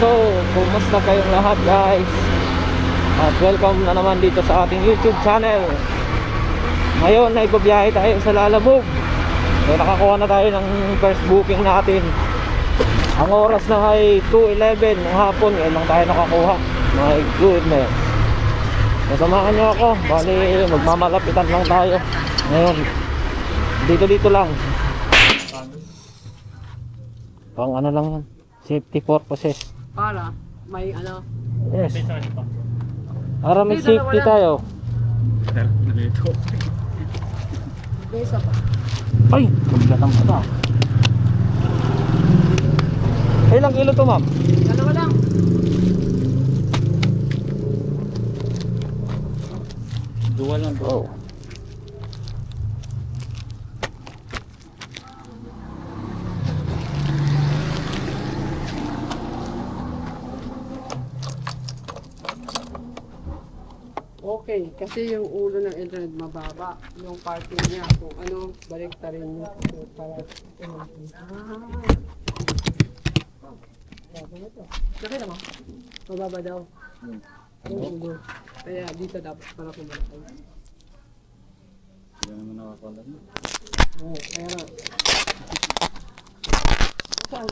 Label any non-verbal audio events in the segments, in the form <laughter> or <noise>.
So, kumusta kayong lahat guys? At welcome na naman dito sa ating YouTube channel. Ngayon ay babiyahe tayo sa Lalabog. So, nakakuha na tayo ng first booking natin. Ang oras na ay 2.11 ng hapon. Ngayon lang tayo nakakuha. My goodness. Nasamahan niyo ako. Bali, magmamalapitan lang tayo. Ngayon, dito-dito lang. Pang ano lang yan. Safety purposes. Para may ano. Yes. Para may Hindi, dalawa safety lang. tayo. Isa pa. Ay, mabigat ang mata. Ilang kilo to ma'am? Dalawa lang. Dua lang to. Oh. Okay, kasi yung ulo ng Eldred mababa. Yung parking niya, kung ano, balik ta rin niya. So, para, ah. Baba na to. Nakita mo? Mababa daw. Yung ulo. Kaya dito dapat para kumalakay. Hindi naman nakakala mo. Oo, kaya nga. Saan?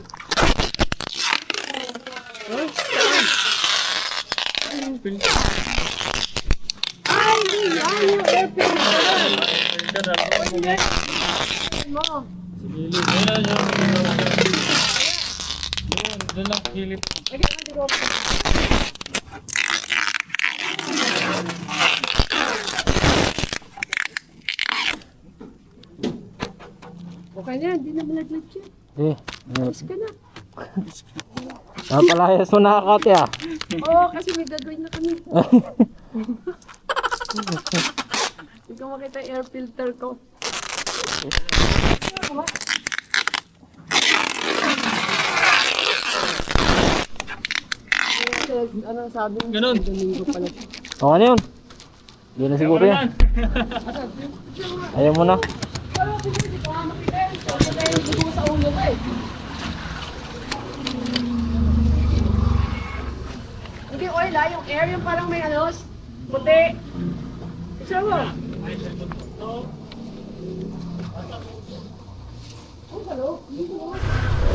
Huh? Ay, ay, na, hindi na malaglag siya. Eh, Alis ka na. napalayas mo na kate ah. Oo, kasi may gagawin na kami. <laughs> Hindi ko makita air filter ko. Ano sabi mo? Ganun. Domingo pala. O ano yun? Hindi na siguro yan. Ayaw mo na. Hindi oil ah, yung air yung parang may ano, puti. Mo.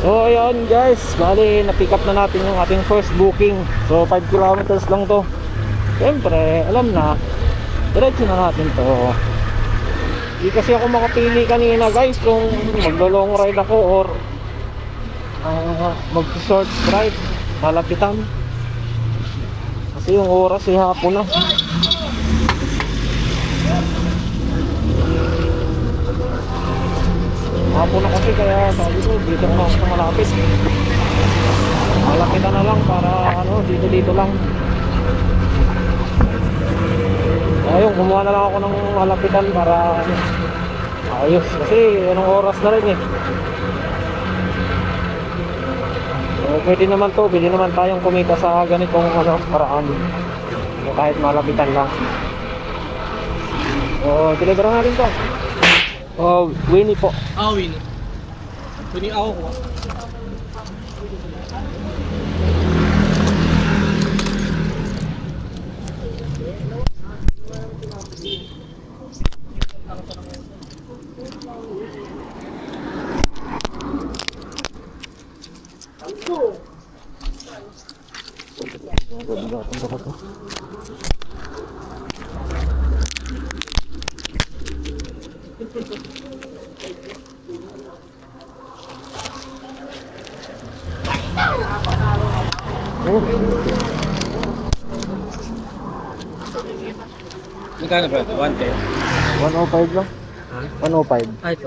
So ayun guys, bali na-pick up na natin yung ating first booking. So 5 kilometers lang to. Siyempre, alam na, diretso na natin to. Hindi kasi ako makapili kanina guys kung maglo-long ride ako or uh, mag-short ride, malapitan. Kasi yung oras ay hapon na. Hapon na kasi kaya sabi ko dito na ako malapit. Malapitan na lang para ano dito dito lang. Ayun, kumuha na lang ako ng malapitan para ano, ayos kasi anong oras na rin eh. So, pwede naman to, pwede naman tayong kumita sa ganitong ano, paraan. Kahit malapitan lang. So, deliver natin to. Oh, Winnie po. Awin. Kuning ako ko. Magkano ba? 110. 105 lang. 105. Ay, ito.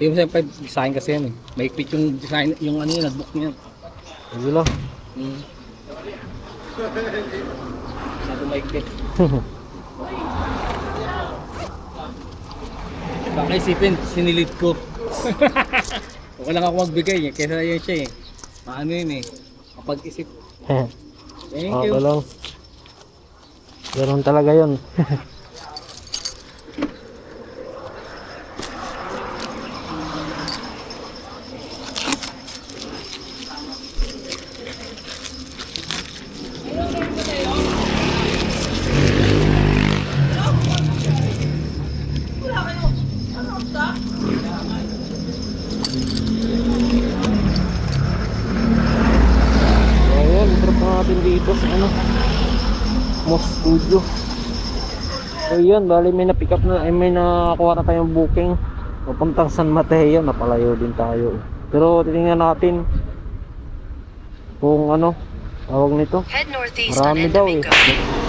Yung sa 5 design kasi yan eh. May quick yung design, yung ano yun, nagbook niya. Sige lang. Hmm. Masyado maiklit. <laughs> Baka isipin, sinilid ko. <laughs> Huwag lang ako magbigay eh, kesa yun siya eh. Maano yun eh. Kapag isip. <laughs> Thank okay you. lang. Ganun talaga yun. <laughs> dito sa ano Mos Studio so yun. Bali may na pick up na eh, may nakakuha na tayong booking. Papuntang San Mateo napalayo din tayo. Pero titingnan natin kung ano tawag nito. Marami daw eh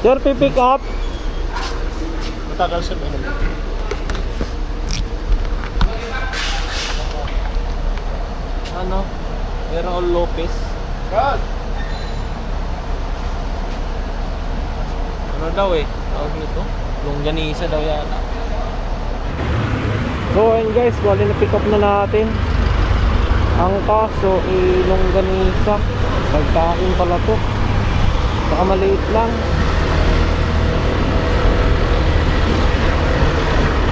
sir pick up. Matagal siya ba ano? Errol Lopez. Ano daw eh? Tawag nito? Longganisa daw yata. So ayun guys bali na pick up na natin. Ang kaso eh longganisa. Pagkain pala to. Baka maliit lang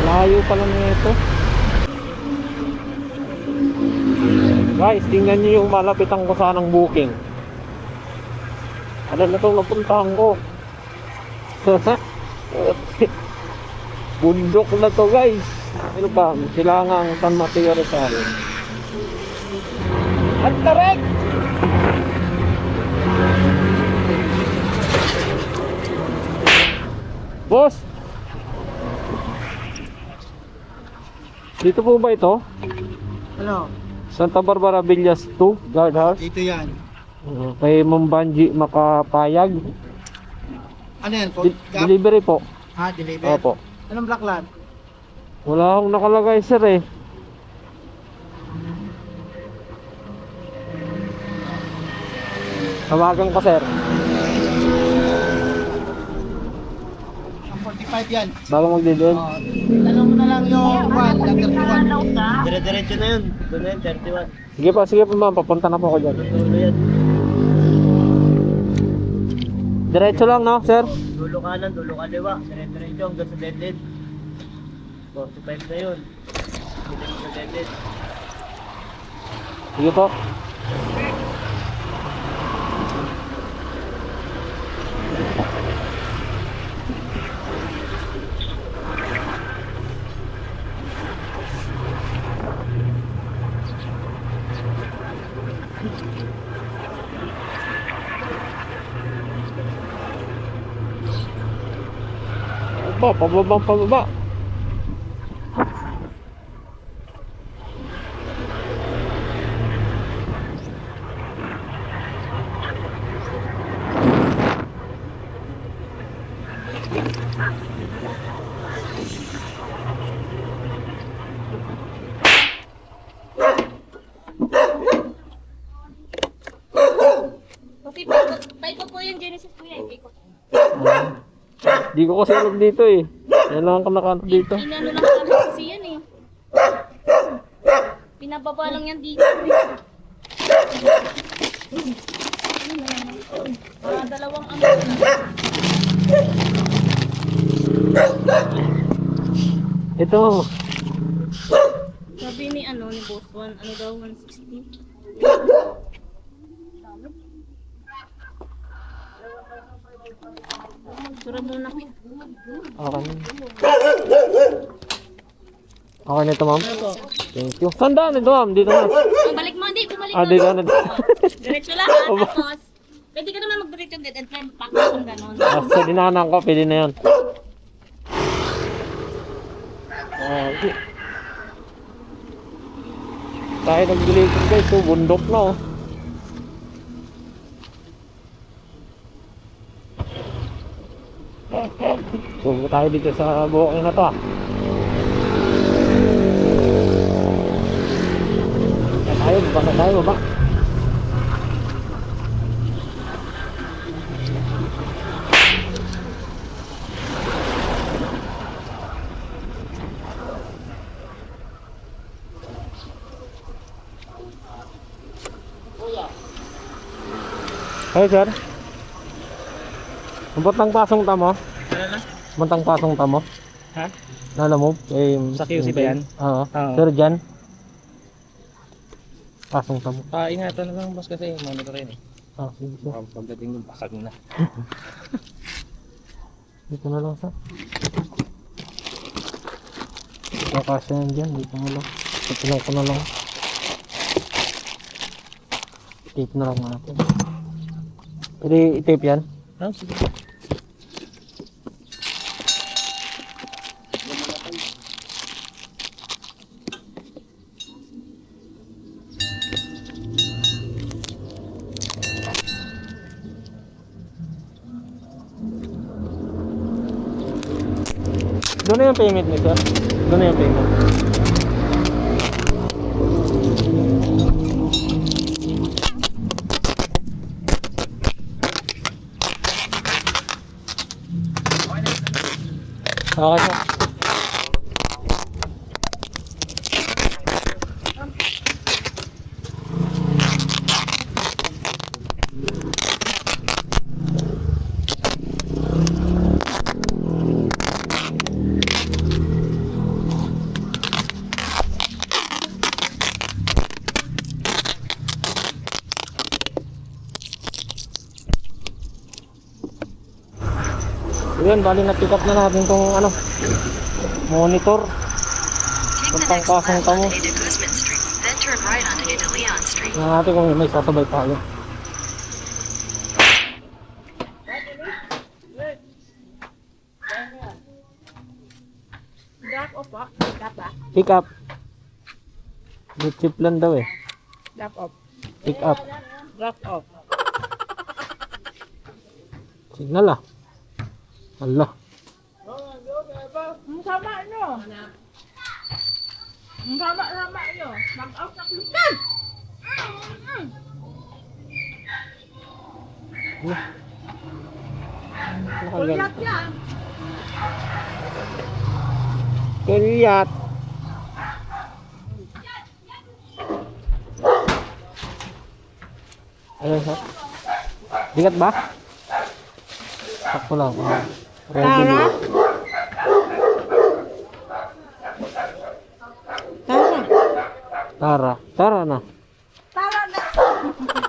layo pala nito Guys, tingnan nyo yung malapitan ko sanang booking. Ano na itong napuntahan ko? <laughs> Bundok na to guys. Ano ba? Silangang San Mateo Rizal. At tarek! Boss! Dito po ba ito? Ano? Santa Barbara Villas 2, guardhouse. Dito yan. Uh, kay Mambanji Makapayag. Ano yan? Di- delivery po. Ha? Deliver? Opo. Anong black land? Wala akong nakalagay sir eh. Tawagan ko sir. 45 yan. Bago magdidin. Oh, tanong mo na lang yung 1, number 1. Dire-diretso na yun. Doon na yun, 31. Sige pa, sige pa ma'am. Papunta na po ako dyan. Dulo yan. Diretso lang no sir? Dulo kanan, dulo kaliwa. Dire-diretso hanggang sa dead end. 45 na yun. Hanggang sa dead end. Sige po. Ba, pababa, pababa. Kasi paikot, paikot po yung Genesis kuya, paikot. Di ko kasi alam dito eh. Yan lang ako nakano dito. Inano lang kami kasi yan eh. Pinababa lang yan dito eh. Dalawang ano na. Ito. Sabi ni ano ni Boss Juan, ano daw 160. Sura muna ko. Okay. Okay na ito ma'am. Thank you. Saan daan ito ma'am? Dito na. Oh, balik mo, hindi, bumalik Ah, mo. dito na. Diretso lang ha, tapos pwede ka naman mag-diretso dead and friend pack kung gano'n. Ah, sa dinanan ko, pwede na yan. Okay. Tayo nag-deliver guys, so bundok na oh. So tayo dito sa bukid na to ah. Tayo, baba tayo, baba. Hey sir. Ang batang pasong tamo? Na? Batang pasong tamo? Ha? Lalamove? Eh, Sa QC ba yan? Oo. Oo. Pero dyan? Pasong tamo. Ah, ingatan na lang boss kasi monitor yun eh. Ah, sige, sige. Oh, pagdating nun, basag na. <laughs> Dito na lang sa. Kakasya yan dyan. Dito mo lang. Itulang ko na lang. Tape na lang natin. Pwede i-tape yan? Ah, sige. Doon yung payment nito. Doon na yung payment. Okay sir. Yun, bali na pick up na natin tong ano, monitor. Take the Pampang next pasang left tamo. Tingnan natin kung may sasabay tayo. Drop off po. Pick up ba? Pick up. May chip lang daw eh. Drop off. Pick up. Drop off. Signal ah. Allah. Ang sama nyo. Ang sama-sama nyo. Mag-out na klikan. Kulat yan. Kulyat. Ayun sa. Bigat ba? Sakto lang. Tara? Tara. Tara. Tara na. Tara na.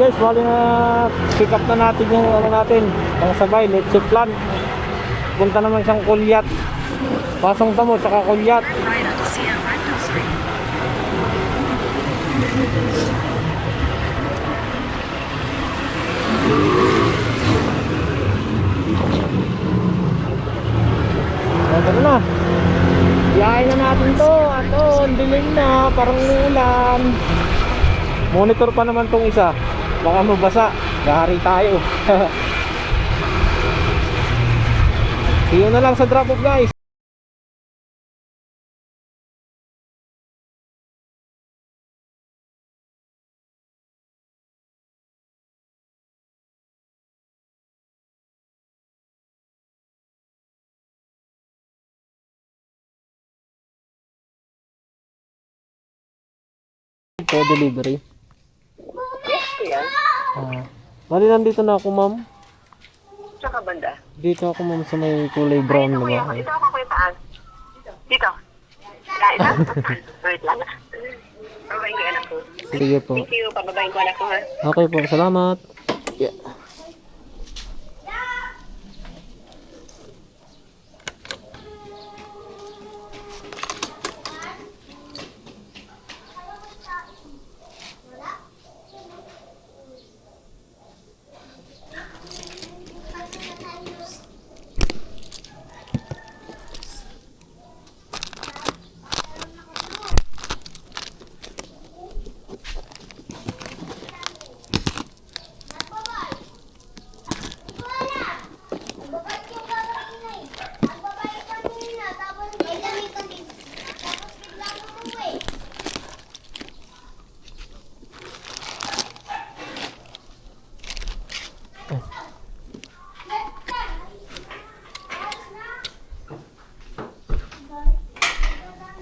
Guys, bali na pick up na natin yung ano natin, ang sabay, let's plan. Punta naman siyang kulyat. Pasong Tamo, tsaka Kulyat. Turn right onto CM Rental Street. O, tara na. Biyahe na natin to. Ato, ang dilim na. Parang ulan. Monitor pa naman tong isa. Baka mabasa. Gahari tayo. <laughs> See na lang sa drop off guys. Po delivery. Ah. Bali nandito na ako ma'am. Saan ka banda? Dito ako ma'am sa may kulay brown na dito ako kuya taas. Dito. Ah, <laughs> ito? Wait lang. Pababayin ko anak ko. Sige po. Thank you. Pababayin ko anak ko ha. Okay po, salamat. Yeah.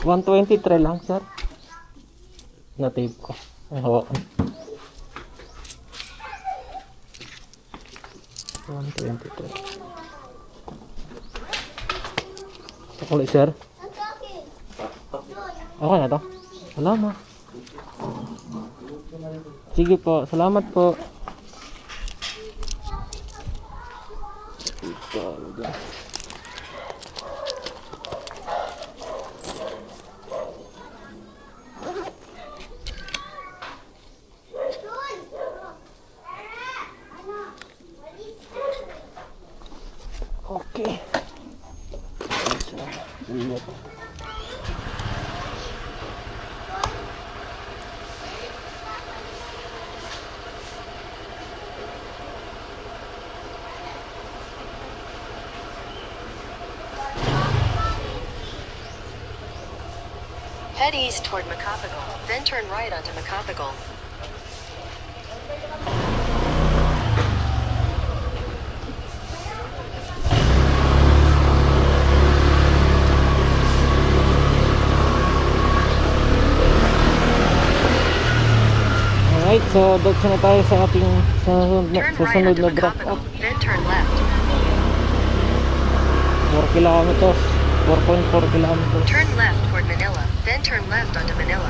One twenty three lang, sir. Na-tape ko. Ay, hawakan. 123. Sakali, sir. Okay na to? Salamat. Sige po, salamat po. Ito, dyan. Okay. Ingat. Head east toward Macapagal, then turn Macapagal. Alright, so dito na tayo sa ating sa, Turn sa right sunod onto na drop off. 4 kilometers. 4.4 kilometers. Turn left toward Manila, then turn left onto Manila.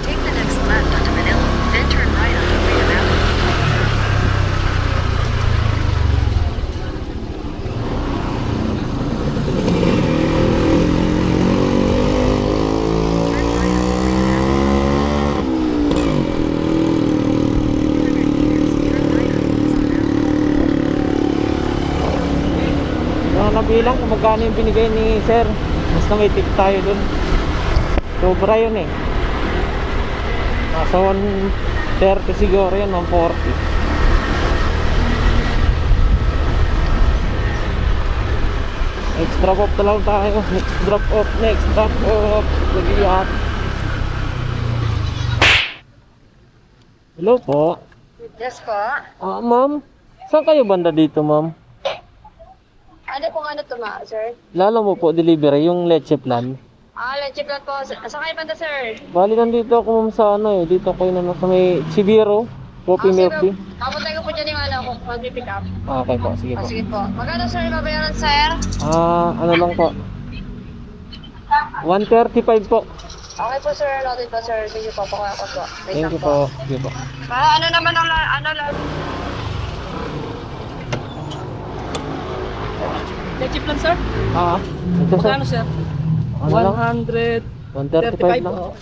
Take the next left onto Manila, then turn right onto Freedom Avenue. Turn right onto Freedom Avenue. Mga nabilang kung magkano yung binigay ni sir. Basta may tip tayo dun. Sobra yun eh. Nasa 130 siguro yun, 140. Next drop off na lang tayo. <laughs> Next drop off, next drop off. Lagiyat. Hello po. Yes po. Ah, ma'am. Saan kayo banda dito, ma'am? Ano pong ano to ma, sir? Lalo mo po delivery yung leche plan. Ah, leche plan po. Saan kayo banda, sir? Bali nandito ako ma'am sa ano eh, dito ko yun ano, sa may Chibiro, Coffee Milk Tea. Papunta ko po dyan yung ano, kung mag-pick up. Ah, Okay po, sige Ah, po. sige po. Magkano, sir, babayaran, sir? Ah, ano lang po. 135 po. Okay po, sir. Noted po, sir. Sige po, pakuha ko po. Wait Thank lang you po. Sige po. Ah, ano naman ang la- ano lang? Ketchup lang, sir. Ah, ito sir. Magkano, sir? Ano lang? 135 135 lang. Oo.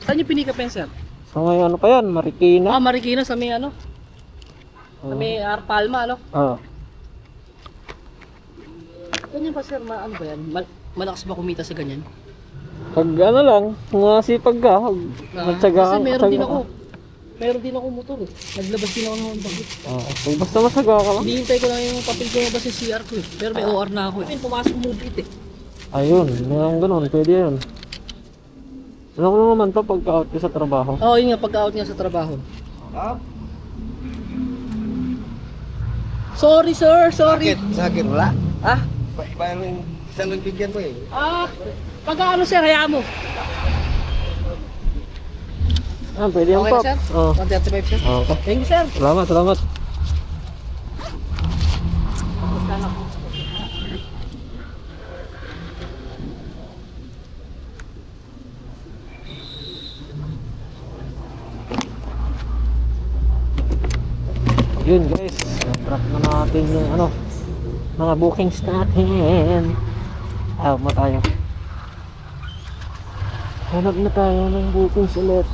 Saan yung pinika pen, sir? So ngayon ano pa yan? Marikina? Ah, Marikina sa may ano? Sa may Arpalma, ano? Ah. Ganyan ba, sir? Ma ano ba yan? Mal- malakas ba kumita sa ganyan? Pag ano lang, masipag ka, matyaga Kasi meron din ako. Meron din ako motor eh. Naglabas din ako ng bagay. Ah, pag basta masaga ka lang. Hinihintay ko lang yung papel ko ba sa CR ko eh. Pero may OR na ako eh. Pumasok mo dito eh. Ayun, yung ganun, pwede yun. Ano ko naman to pagka out ka sa trabaho? Oo, oh, yun nga, pagka-out niya sa trabaho. Sorry sir, sorry. Sa akin, wala. Ah, Parang isang nagbigyan ko eh. ah, pagka ano sir, hayaan mo. Ah, pwede yung Okay pop. sir? Oh. 135 sir. Okay. Thank you sir. Salamat, salamat. Yun guys, track na natin yung ano, mga bookings natin. Ah, mo tayo. Hanap na tayo ng bookings ulit.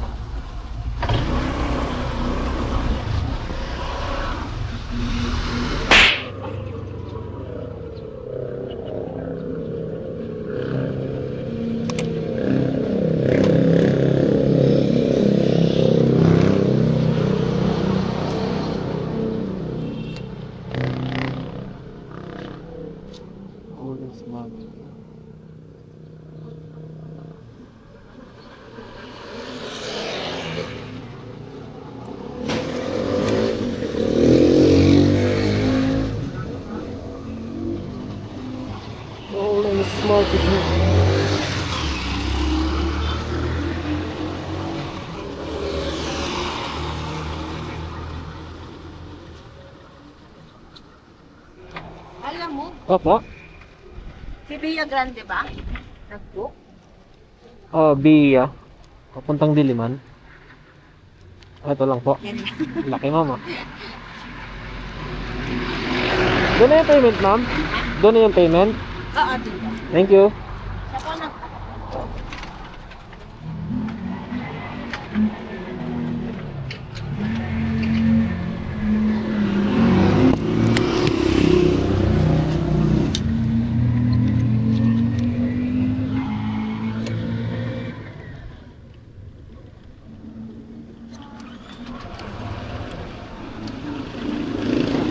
oluyorsun abi. Smart Papa. Bia Grande ba? Nag-book? Oh, Bia. Papuntang Diliman. Ah, Ito lang po. <laughs> Laki mama. Doon na yung payment, ma'am? Doon na yung payment? Oo, dito. Thank you. Siya po nag...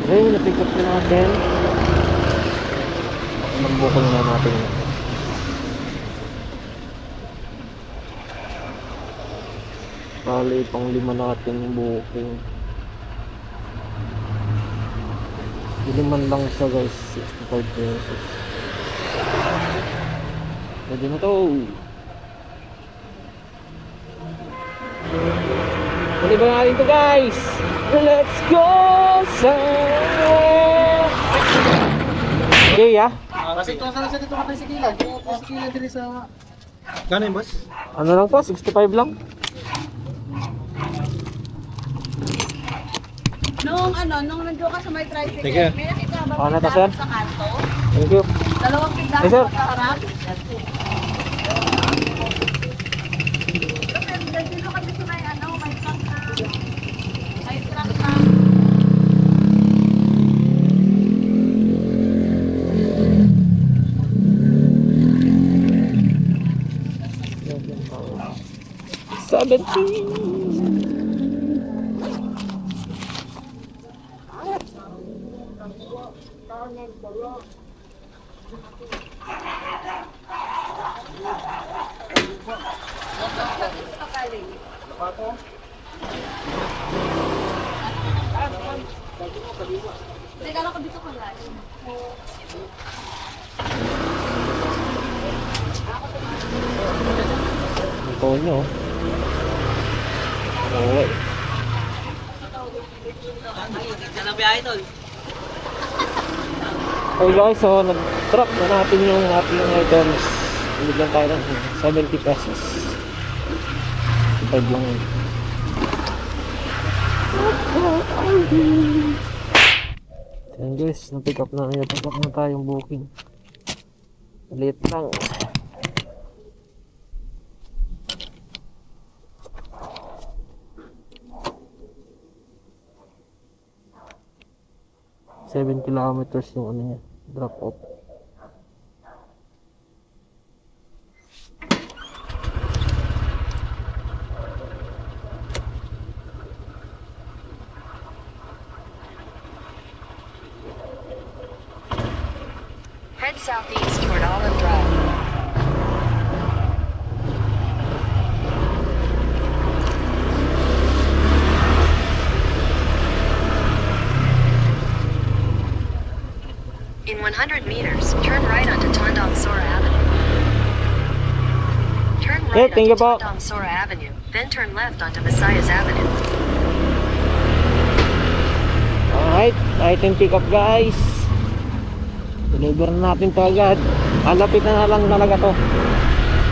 Okay, na-pick up na natin. Magbukong na natin. Bali, pang lima natin yung booking. Siya guys, 65 pesos. Pwede na to. Pwede ba natin to guys? Let's go somewhere! Okay ah. Kasi ito sana sa dito ka sa kilan. Sa kilan din sa... Kano yung boss? Ano lang po, 65 lang. Nung ano, nung nandiyo ka sa may tricycle, may nakita ba Ano to, sir? sa kanto? Thank you. Dalawang tindahan Yes, sir. sa kaharap? Kasi dito kami sa may ano, may truck na... May truck na... Seventeen. Teka lang ko dito ko lang. Ang tonyo. Okay. Okay guys, so nag-truck na natin yung ating items. Bigyan tayo ng 70 pesos. 5 lang. Ayan guys, na-pick up na, na-pick up na tayong booking. Maliit lang. Seven kilometers yung ano niya, drop off. Head southeast toward Olive 100 meters, turn right onto Tondong Sora Avenue. Turn right you onto. Tondong Sora Avenue, then turn left onto Visayas Avenue. Alright, item pick up guys. Deliver na natin to agad. Malapit na na lang talaga to.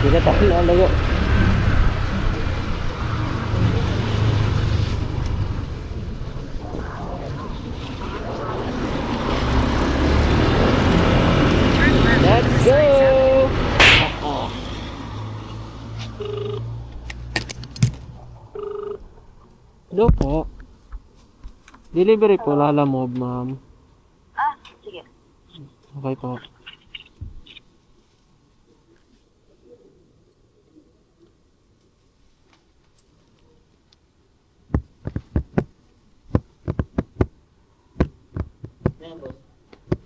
Hindi na tayo lalayo. Turn left onto Let's Visayas Avenue. go! Hello po. Delivery po, Lala Mob, ma'am. Ah, sige. Okay po.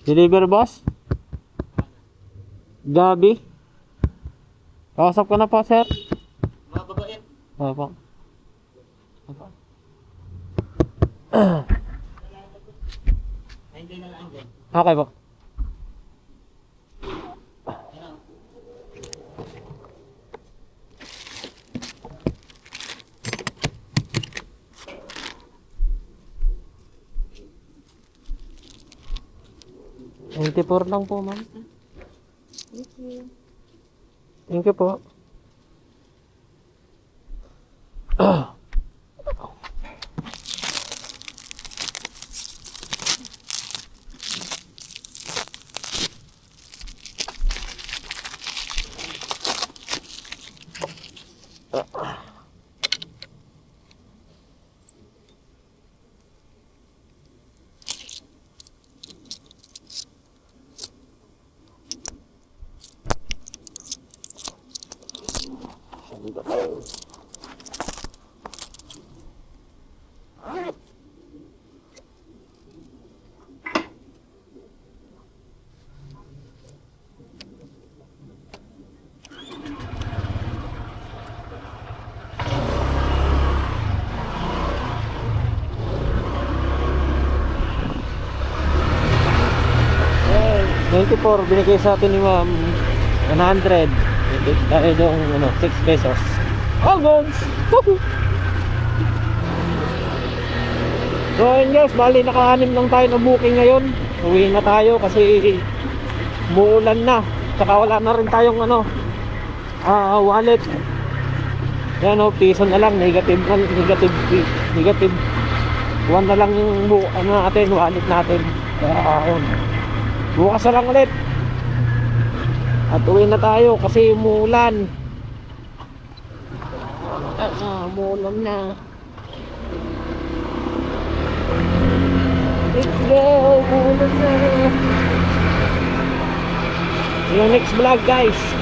Deliver boss? Gabi? Kausap ko na po, sir. Mga babae. Opo. Ay, hindi na lang dyan. Okay po. Twenty-four lang po, ma'am. Thank you. Thank you po. <clears throat> Eh, 94 binigay sa atin ni ma'am 100 dahil yung ano 6 pesos. All Woohoo! so ayun guys bali naka-anim lang tayo na booking ngayon. Uwi na tayo kasi muulan na. Saka wala na rin tayong ano ah wallet. Yan o piso na lang. Negative negative negative one na lang yung ano natin wallet natin. Kaya ayun Bukas na lang ulit. At uwi na tayo kasi umulan. Ah, ah, umulan na. Let's go! Umulan na. You next vlog guys.